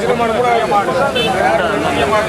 சிரமமான கூட மாடு மாடு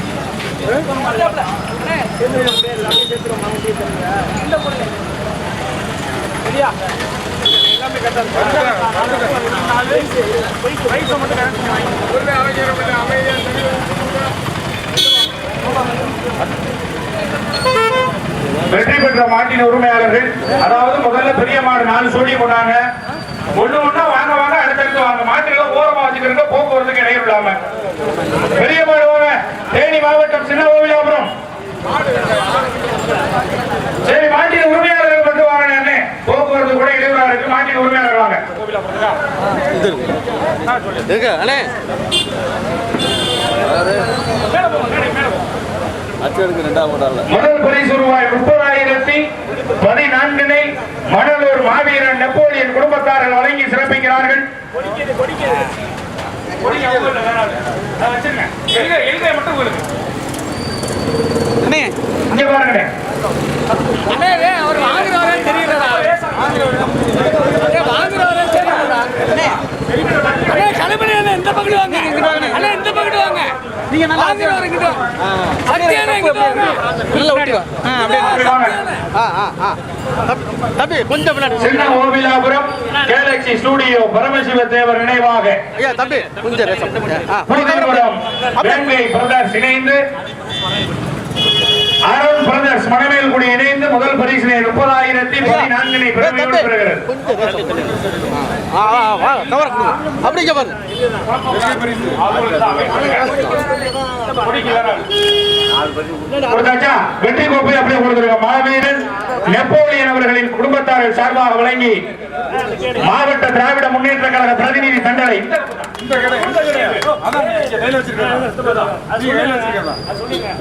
வெற்றி பெற்ற மாட்டின் உரிமையாளர்கள். அதாவது முதல்ல பெரிய மாடு நாலு சொல்லி கொண்டாங்க ஒண்ணு ஒண்ணா வாங்க வாங்க அடுத்தடுத்து வாங்க. மாட்டு ஓரமா வச்சுக்கிறங்க போக்குவரத்துக்கு இடையூறு இல்லாம பெரிய மாடு வாங்க தேனி மாவட்டம் சின்ன ஓவியாபுரம். சரி மாட்டின் உரிமையாளர்கள் மட்டும் வாங்க அண்ணே. போக்குவரத்து கூட இடையூறா இருக்கு. மாட்டின் உரிமையாளர் வாங்க. இருக்கு அண்ணே? அச்சடிக்கு ரெண்டாவது போட்டால முதல் பரிசு ரூபாய் முப்பதாயிரத்தி பதினான்கினை மணலூர் மாவீரன் நெப்போலியன் குடும்பத்தார்கள் வழங்கி சிறப்பிக்கிறார்கள். அண்ணே. இங்க பாருங்க அண்ணே அவர் வாங்குறவரே தெரியலடா வாங்குறவரே தெரியலடா அண்ணே அண்ணே கிளம்புறே இந்த பக்கத்து வாங்க அண்ணே இந்த பக்கத்து வாங்க நீங்க நல்லா வாங்குறவரே கிட்ட சத்தியான கிட்ட வாங்க உள்ள ஊட்டி வா ஆ அப்படியே. ஆ ஆ ஆ. தம்பி, கொஞ்சம் பின்னாடி. சின்ன ஓவிலாபுரம் கேலக்சி ஸ்டுடியோ பரமசிவ தேவர் நினைவாக. ஐயா தம்பி கொஞ்சம் ரேசம் ஆ. வேங்கை பிரதர்ஸ் பிரதர்ஸ் மணமேல்குடி இணைந்து முதல் பரிசினை முப்பதாயிரத்தி பதினான்கினை பெருமையோடு பெறுகிறது அப்படிங்க பாருங்க. வெற்றி கோப்பை அப்படியே கொடுத்துருங்க. மாவீரன் நெப்போலியன் அவர்களின் குடும்பத்தார்கள் சார்பாக வழங்கி மாவட்ட திராவிட முன்னேற்ற கழக பிரதிநிதி தண்டனை.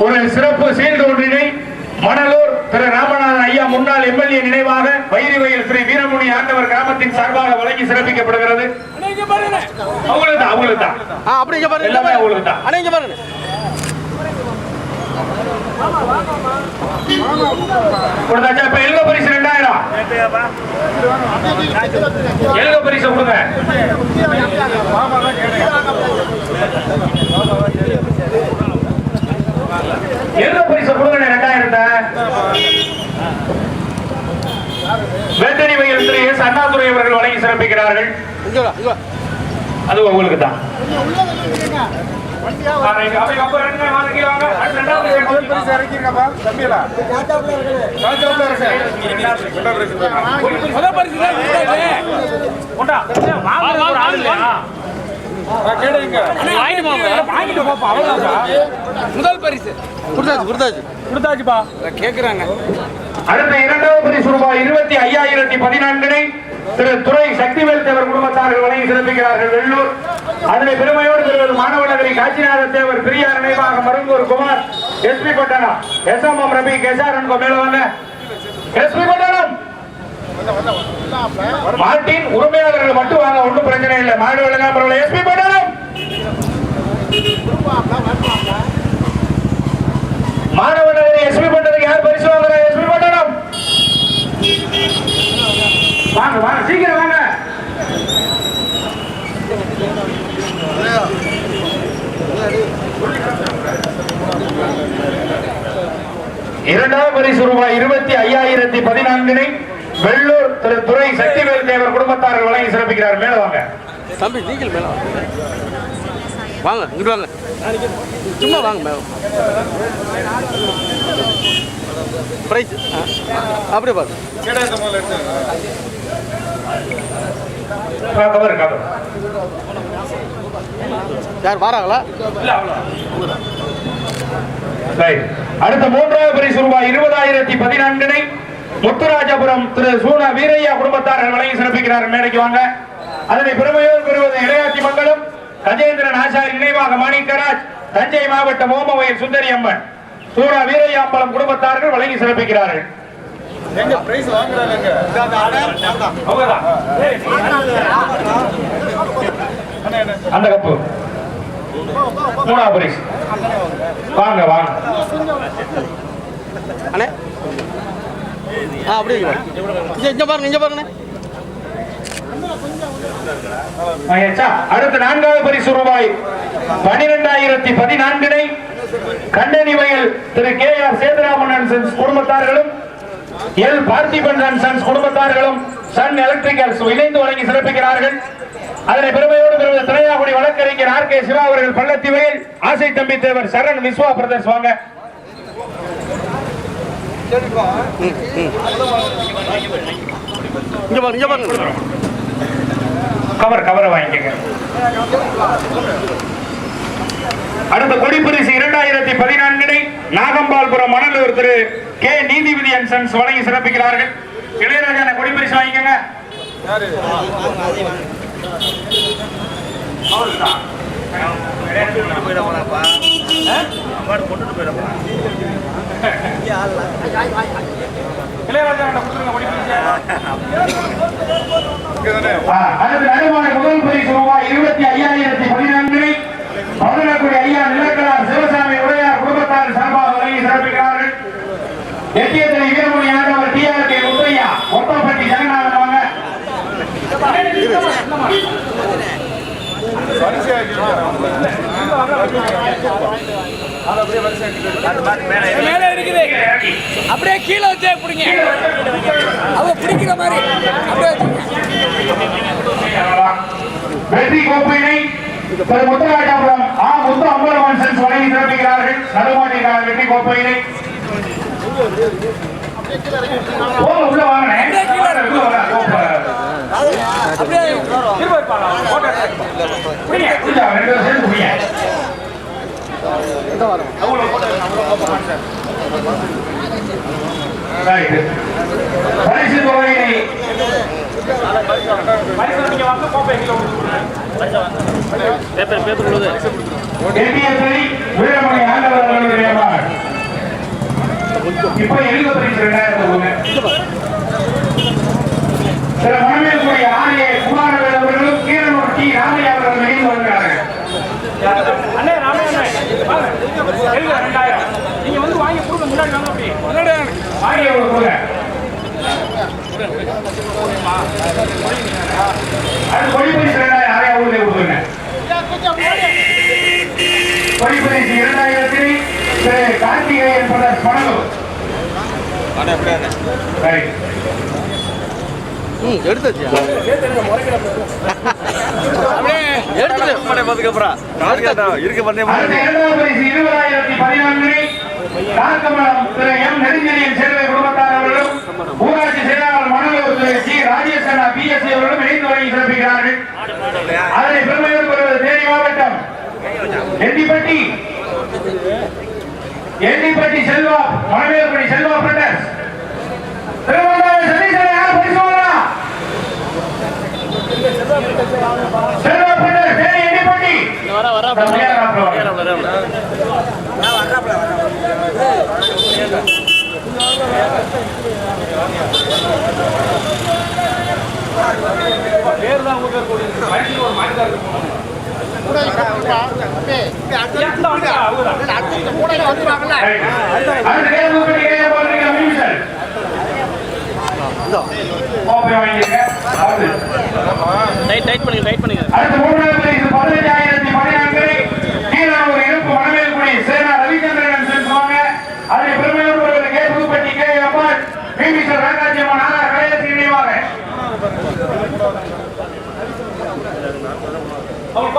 ஒரு சிறப்பு சீர்டு ஒன்றினை மணலூர் திரு ராமநாதன் ஐயா முன்னாள் எம்எல்ஏ நினைவாக வைரிவயல் ஸ்ரீ வீரமுனி ஆண்டவர் கிராமத்தின் சார்பாக வழங்கி சிறப்பிக்கப்படுகிறது. அவங்களுக்கு தான் அவங்களுக்கு தான் ஆ அப்படிங்க பாருங்க. எல்லாமே உங்களுக்கு தான். கொடுத்தாச்சா? இப்ப எழுத பரிசு ரெண்டாயிரம். எழுத பரிசு கொடுங்க. எழுத பரிசு கொடுங்க ரெண்டாயிரத்தை வேட்டணி வயல் திரு எஸ் அண்ணாதுரை அவர்கள் வழங்கி சிறப்பிக்கிறார்கள். அது உங்களுக்கு தான் முதல் பரிசு வாங்கிட்டு முதல் பரிசு கொடுத்தாச்சு கொடுத்தாச்சு கொடுத்தாச்சுப்பா கேக்குறாங்க அடுத்த இரண்டாவது பரிசு ரூபாய் இருபத்தி ஐயாயிரத்தி பதினான்கினை திரு துறை சக்திவேல் தேவர் குடும்பத்தார்கள் வழங்கி சிறப்பிக்கிறார்கள் வெள்ளூர். அதனை பெருமையோடு பெறுவது மாணவநகரி காட்சிநாத தேவர் பிரியார் நினைவாக Marungur Kumar S P Pattanam S M M Ravi கெசாரன் மேல வந்த எஸ்பி பட்டணம் மாட்டின் உரிமையாளர்கள் மட்டும் வாங்க ஒன்றும் பிரச்சனை இல்லை. மாடு விளங்காமல் எஸ்பி பட்டணம் மாணவநகரி எஸ்பி பட்டணத்துக்கு யார் பரிசு வாங்குற எஸ்பி பட்டணம் வாங்க வாங்க சீக்கிரம் வாங்க. இரண்டாவது பரிசு ரூபாய் இருபத்தி ஐயாயிரத்தி பதினான்கினை வெள்ளூர் திரு துறை சக்திவேல் தேவர் குடும்பத்தார்கள் வழங்கி சிறப்பிக்கிறார். மேல வாங்க. தம்பி நீங்கள் மேல வாங்க. இங்கிட்டு வாங்க. சும்மா வாங்க மேல ப்ரைஸ் அப்படியே பாரு கவர் கவர். யார் வராங்களா? ரைட். அடுத்த மூன்றாவது பரிசு ரூபாய் இருபதாயிரத்தி பதினான்கினை முத்துராஜபுரம் திரு சூனா வீரையா குடும்பத்தார்கள் வழங்கி சிறப்பிக்கிறார். மேடைக்கு வாங்க. அதனை பெருமையோடு பெறுவது இளையாட்சி மங்கலம் கஜேந்திரன் ஆசாரி நினைவாக மாணிக்கராஜ் தஞ்சை மாவட்டம் ஓமவயல் சுந்தரி அம்மன் சூனா வீரையா அம்பலம் குடும்பத்தார்கள் வழங்கி சிறப்பிக்கிறார்கள். அந்த கப்பு. மூணாவது பரிசு. வாங்க வாங்க. அண்ணே. ஆ அப்படியே இங்க பாருங்க. இங்க பாருங்க அடுத்த நான்காவது பரிசு ரூபாய். பனிரெண்டாயிரத்தி பதினான்கினை கண்டனி வயல் Thiru K R Sethuraman and sons குடும்பத்தார்களும் L Parthiban and sons குடும்பத்தார்களும் சன் எலக்ட்ரிக்கல்ஸ் இணைந்து வழங்கி சிறப்பிக்கிறார்கள். அதனை பெருமையோடு பெறுவது திரையாகுடி வழக்கறிஞர் ஆர் கே சிவா அவர்கள் பள்ளத்தி வயல் ஆசை தம்பி தேவர் சரண் விஸ்வா பிரதர்ஸ் வாங்க. கவர் கவரை வாங்கிக்கங்க. அடுத்த கொடிப்பரிசு இரண்டாயிரத்தி பதினான்கினை Nagambalpuram Manalur Thiru K Neethipathi and sons வழங்கி சிறப்பிக்கிறார்கள். இளையராஜா வாங்கிக்கங்க. கொடுத்துருங்க கொடிப்பரிசு அடுத்து நடுமான முதல் பரிசு ரூபாய் இருபத்தி ஐயாயிரத்தி பதினான்கினை பதினெட்டு ஐயா நிலக்கலார் சிவசாமி உடையார் குடும்பத்தார் சார்பாக வழங்கி சிறப்பிக்கிறார்கள். எட்டியத்தினை Veeramani Andavar T R K Muthaiah Ottapatti Jeganathan வாங்க மேலே இருக்குது. அப்படியே கீழே வச்சே பிடிங்க. அவங்க பிடிக்கிற மாதிரி அப்படியே வெற்றி கோப்பையினை திரு முத்துராஜாபுரம் ஆ முத்து அம்பலவன் சென்ஸ் வழங்கி சிறப்பிக்கிறார்கள் நடுமாட்டிக்கான வெற்றி கோப்பையினை உள்ள வாங்கினேன் பரிசு தொகையினை ஆண்டவர் அவர்களுடைய மகன். இப்ப எழுத பரிசு ரெண்டாயிரத்தி ஒண்ணு சில மனமேற்குரிய ஆணைய குமாரவேல் அவர்களும் கீரனூர் டி ராமையா அவர்கள் இணைந்து வருகிறார்கள் அண்ணே ராமையா எழுத ரெண்டாயிரம் நீங்க வந்து வாங்கி கொடுங்க முன்னாடி வாங்க அப்படி முன்னாடி வாங்க. ஆகிய ஒரு கூட அது கொடிப்பரிசு இரண்டாயிரம் ஆறையா ஊரில் கொடுத்துருங்க கொடிப்பரிசு இரண்டாயிரத்தில் திரு கார்த்திகேயன் பிரதர்ஸ் பணலூர் Right. ம் எடுத்தாச்சு. எடுத்துட்டு இருக்க பரிசு இருபதாயிரத்தி பதினான்கினை கார்கமலம் திரு எம். நெடுஞ்செழியன் சேர்வை குடும்பத்தார் அவர்களும் ஊராட்சி செயலாளர் மணலூர் திரு ஜி. ராஜேஷ் பிஎஸ்சி அவர்களும் இணைந்து வழங்கி சிறப்பிக்கிறார்கள். அதனை பெருமையோடு பெறுவது தேனி மாவட்டம் எட்டிப்பட்டி எட்டிப்பட்டி செல்வா மணவேல்பட்டி செல்வா பிரதர்ஸ் திருவண்ணாமலை சதீசனை யார் பரிசு வாங்கலாம் செல்வா பிரதர்ஸ் தேனி எட்டிப்பட்டி தம்பியார் ராமராவ். அடுத்த கேள்வி கேட்க டைட் டைட் பண்ணுங்க டைட் பண்ணுங்க அடுத்த மூணாவது இது பதினஞ்சு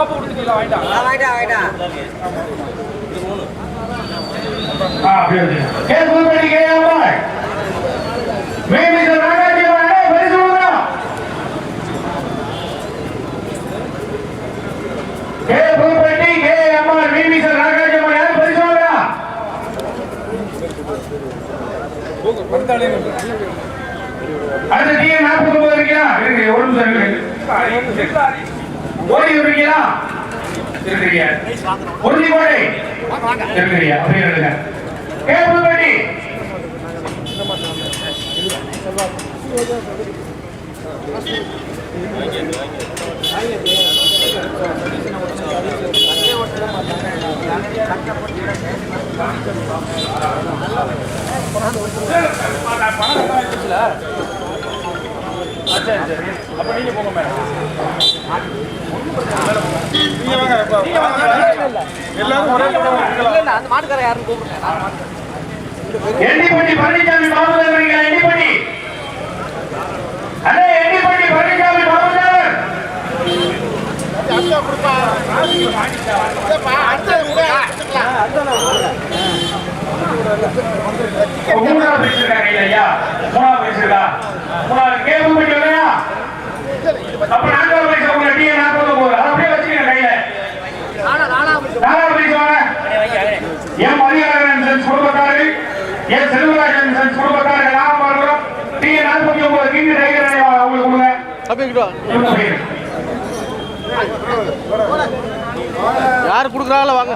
சோப்பு கொடுத்துட்டீங்களா வாங்கிட்டா வாங்கிட்டா வாங்கிட்டா அடுத்த நாற்பத்தி ஒன்பது இருக்கா இருக்கு ஒரு நிமிஷம் இருக்கு. ஓடி வருவீங்களா இருக்கிறீங்க. உறுதிப்பாடு இருக்கிறீங்க. அப்படியே இருங்க கேபிள் பட்டி அந்த மாட்டுக்கார யாருன்னு கூப்பிடுங்க. எண்ணிப்பட்டி பழனிசாமி பாபுதர் எண்ணிப்பட்டி அண்ணே எண்ணிப்பட்டி பழனிசாமி பாபுதர் மூணாவது பிரிச்சு ஐயா மூணாவது பேசிருக்கா மூணாவது கேபிள் பட்டி இல்லையா அப்ப நான்காவது பிரிச்சு உங்க டீ நாற்பது போகுது அதை அப்படியே வச்சுக்கங்க கையில நாலாவது பிரிச்சு வாங்க என் மதியழகன் சென்ஸ் குடும்பத்தாரு என் செல்வராஜன் சென்ஸ் குடும்பத்தாரு நாம வருகிறோம் டீ நாற்பத்தி ஒன்பது கிங்கு டைகர் அவங்களுக்கு கொடுங்க அப்படிங்கிட்டோ இவங்க போயிரு. யார் கொடுக்குறாங்களோ வாங்க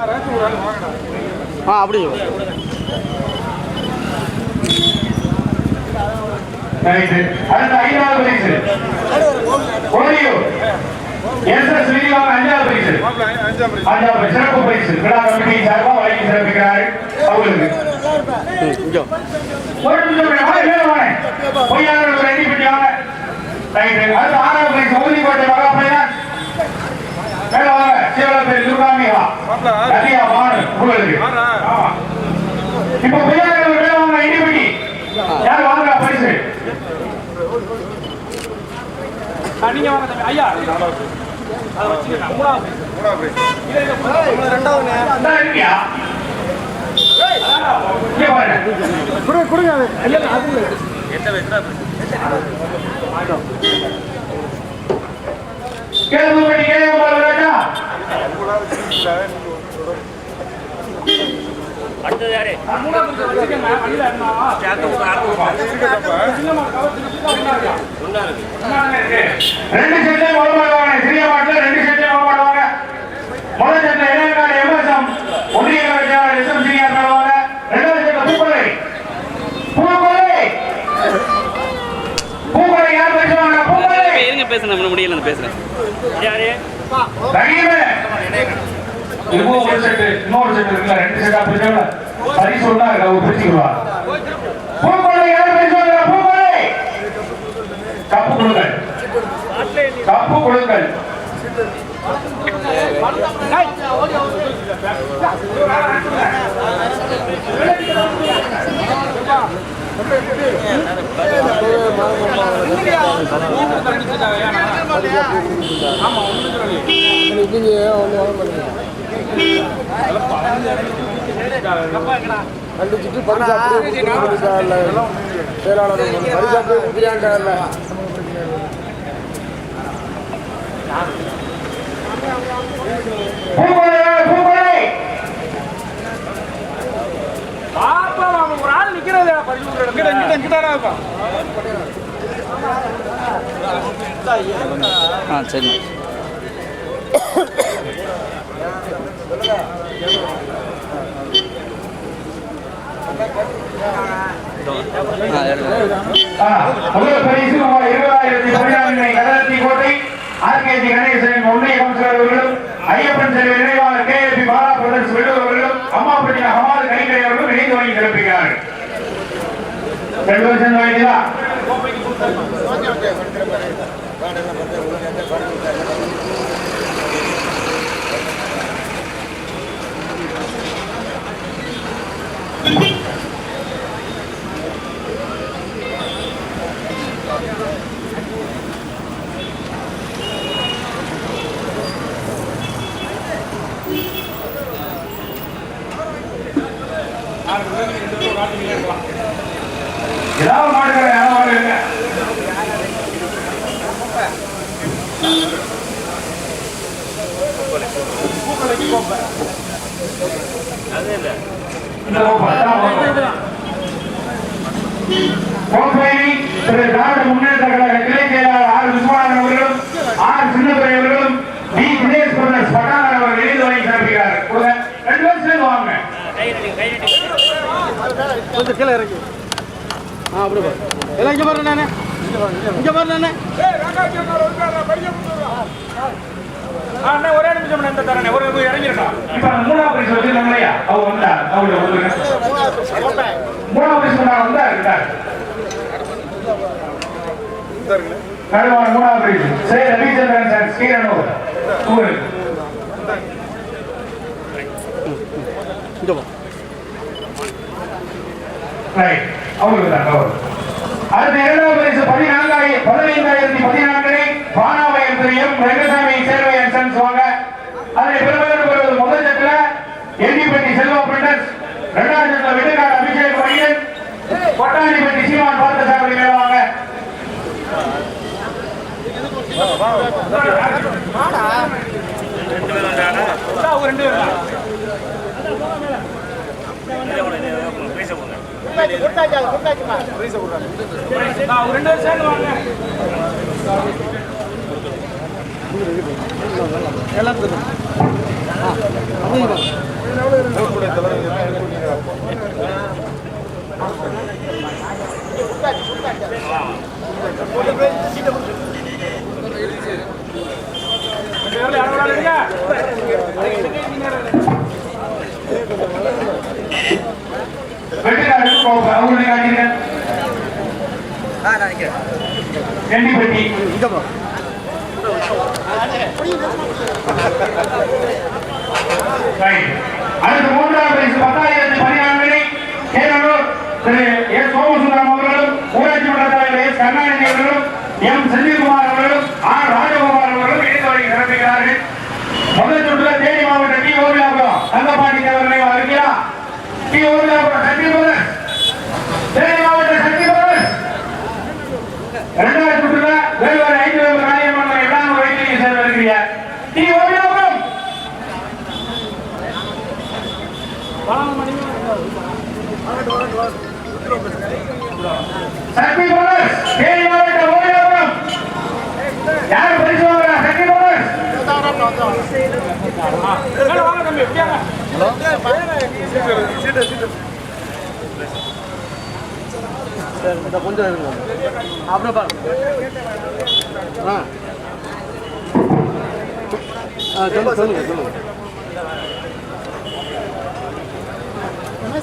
ஆ அப்படி. அடுத்த ஐந்தாவது பரிசு எஸ் எஸ் ஸ்ரீனிவாசன் அஞ்சாவது பரிசு அஞ்சாவது பரிசு. சிறப்பு பரிசு விழா கமிட்டி சார்பாக வழங்கி சிறப்பிக்கிறார்கள் அவங்களுக்கு இங்கே ஒரு நிமிஷம். வாங்க, வாங்க. பொய்யாளர் ஒரு எண்ணி பெட்டி வாங்க. ரைட்டு. அடுத்து ஆறாவது பரிசு உறுதிக்கோட்டை மகாபலிதான். மேல வாங்க. சீவலப்பேரி துர்காம்பிகா. கதியா மாடு உங்களுக்கு. இப்ப பொய்யாளர் மேல வாங்க, பெட்டி. யார் வாங்குறா பரிசு? நீங்க வாங்க தம்பி ஐயா அதை வச்சுக்கங்க மூணாவது இந்தா இருக்கியா? இங்க பாருங்க. கேளும்படி கேளும்படி ராஜா மூணாவது வச்சுக்கங்க அடியில் இருந்தா ரெண்டு சிறிய மாட்டில் ரெண்டு செட்லையும் உடம்பாடுவாங்க முதல் செட்ல இளைஞர் எம்எஸ்எம் ஒன்றிய கலைஞர் எஸ் எம் சீனியர் நடுவாங்க ரெண்டாவது செட்ல பூக்கொலை பூக்கொலை பூக்கொலை யார் பேசுவாங்க? பூக்கொலை இருங்க பேசுறேன். முடியல பேசுறேன். யாரு? இதுவும் ஒரு செட்டு இன்னொரு செட்டு இருக்குல்ல ரெண்டு செட்டா பிரிச்சவங்க பரிசு ஒண்ணா இருக்கு? அவங்க பிரிச்சுக்குவா பூக்கொலை யார் பேசுவாங்க பூக்கொலை கப்பு கொடுங்கள். கப்பு கொடுங்கள். கண்டிச்சுட்டு பரிசு அப்படியே கொடுத்துருக்காங்கல்ல செயலாளர் பரிசு அப்படியே பாப்பா அவன் ஒரு ஆள் நிக்கிறது கிட்ட கிட்ட கிட்டாரா இருப்பான் ஆ சரி. முதல் பரிசு ரூபாய் இருபதாயிரத்தி பதினான்கு கதத்தி கோட்டை ஆர்கேஜி கணேசன் கவுன்சிலர் அவர்களும் Ayyappan Selvi நினைவாளர் K P Bala brothers Vellur அவர்களும் அகமாது அவர்களும் இணைந்து சிறப்பிக்கிறார்கள் ரெண்டு வருஷம் ஏதாவது மாடுகளை யாராவது மாடு இல்லை இந்த கோப்பை, அதான் கோப்பை. கோப்பையை திரு திராவிட முன்னேற்ற கழக கிளை செயலாளர் ஆர் விஸ்வநாதன் அவர்களும் ஆர் சின்னதுரை அவர்களும் டி தினேஷ் பட்டாளர் அவர்கள் எழுதி வாங்கி சிறப்பிக்கிறார் கொடுங்க. ரெண்டு பேரும் சேர்ந்து வாங்க. கொஞ்சம் கீழே இறக்கி ஆ அப்படி பாரு. எல்லாம் இங்கே பாரு நானே. இங்கே பாரு நானே. ஒரே நிமிஷம் இந்த தரேன் ஒரு இறங்கிருக்கா இப்ப மூணாவது பரிசு வச்சிருக்காங்க இல்லையா? அவர் வந்தார் அவருடைய மூணாம் மூணாவது பரிசு வந்தார் இருந்தார் மூணாவது பரிசு ரவிச்சந்திரன் சார் ஸ்ரீரனூர் ஊருக்கு அவங்களுக்கு தான் அவர் அடுத்த இரண்டாவது பரிசு பதினான்காயிரம் பதினைந்தாயிரத்தி பதினான்கை பானாவயம் ரங்கசாமி சேர்வையன் வாங்க அதனை பெருமையோடு பெறுவது முதல் செட்ல எண்ணிப்பட்டி செல்வா பிரிண்டர்ஸ் இரண்டாவது செட்ல வெட்டுக்கார அபிஷேக் மணியன் கொட்டாணிப்பட்டி சீமான் பார்த்தசாமி எல்லாத்துக்கும் ஆ அப்படியே பாரு வெட்டுக்காரருக்கு கோப்பை அவங்களுடைய காட்டிங்க எண்ணிப்பட்டி இங்கே பாரு ரைட். அடுத்து மூன்றாவது பரிசு பத்தாயிரத்தி பதினான்கு கேரளூர் திரு எஸ் சோமசுந்தரம் அவர்களும் ஊராட்சி மன்ற தலைவர் எஸ் கருணாநிதி அவர்களும் எம் செந்தில்குமார் அவர்களும் ஆர் ராஜகோபால் அவர்களும் இணைந்து வரை சிறப்பிக்கிறார்கள். முதல் சுற்றுல தேனி மாவட்ட டி ஓவிலாபுரம். தங்கப்பாண்டி தேவர் நினைவு டி ஓவிலாபுரம் சக்தி தேனி மாவட்ட சக்தி இரண்டாவது சுற்றுல வேலுவாரி ஐந்து வேலு காளியம்மன் இரண்டாம் வயதில் சேர்ந்து வருகிறீங்க டி ஓவிலாபுரம் சக்தி பிரதர்ஸ் தேனி மாவட்ட ஓவிலாபுரம் யார் பரிசு வாங்குறா சக்தி பிரதர்ஸ் கொஞ்சம் இருங்க அப்புறம் பாருங்க ஆ சொல்லுங்க சொல்லுங்க சொல்லுங்க இந்த,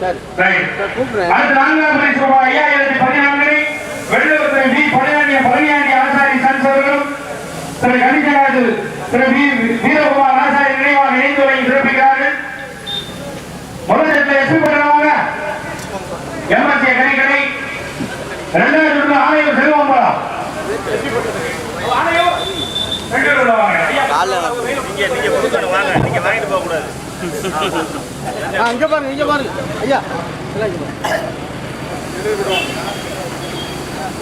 சரி கூப்பிடுறேன் ஐயாயிரத்தி பதினான்கு. வெள்ளூர் வி பழனியாண்டிய பழனியாண்டி ஆசாரி சன்ஸ் அவர்களும் திரு கணிதராஜு திரு வி வீரகுமார் ஆசாரி நினைவாக இணைந்து வழங்கி சிறப்பிக்கிறார்கள். முதல் எஸ்பி பண்ணுவாங்க எம்எஸ்ஏ கறிக்கடை இரண்டாவது சுற்று ஆணையம் செல்வம்பலம் ஆணையம் ரெண்டு பேர் உள்ளவாங்க ஐயா ஆ பாருங்க இங்கே பாருங்க. ஐயா பாருங்க.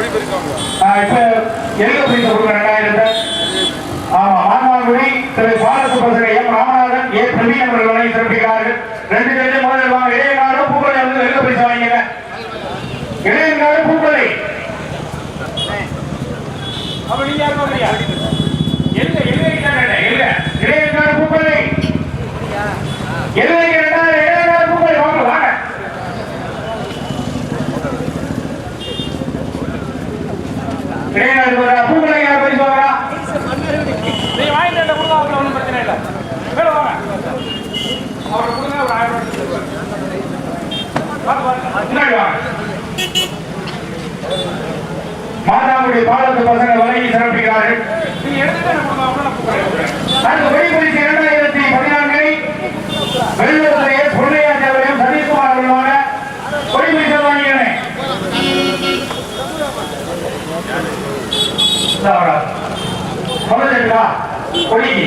இப்ப எங்க பிரிக்க கொடுங்க ரெண்டாயிரத்தை ஆமா மானாங்குடி திரு பாலசுப்ரசன் எம் ராமநாதன் ஏ. பிரவீன் அவர்கள் வழங்கி சிறப்பிக்கிறார்கள். ரெண்டு பேரும் முதலில் வாங்க இளையங்காடு பூக்கொலை வந்து எங்க பரிசு வாங்கிங்க இளையங்காடு பூக்கொலை அப்ப நீங்க யாரும் வரலையா எழுத எழுத இல்ல இளையங்காடு பூக்கொலை எழுபத்தி ரெண்டாயிரம் இளையங்காடு பூக்கொலை வாங்க வாங்க இளையங்காடு பூக்கொலை யார் பரிசு வாங்குறா அவர் கொடுங்க ஒரு ஆயிரம் ரூபாய் மாதாவுடைய பாலத்து பசங்க வழங்கி சிறப்பிக்கிறார்கள். நீங்க இரண்டாயிரத்தி பதினான்கை வெளியுறவுத்துறையை பொன்னையா தேவரையும் சதீஷ்குமார் அவர்களுமான கொடிமீச வாங்கியனை கொடிக்கு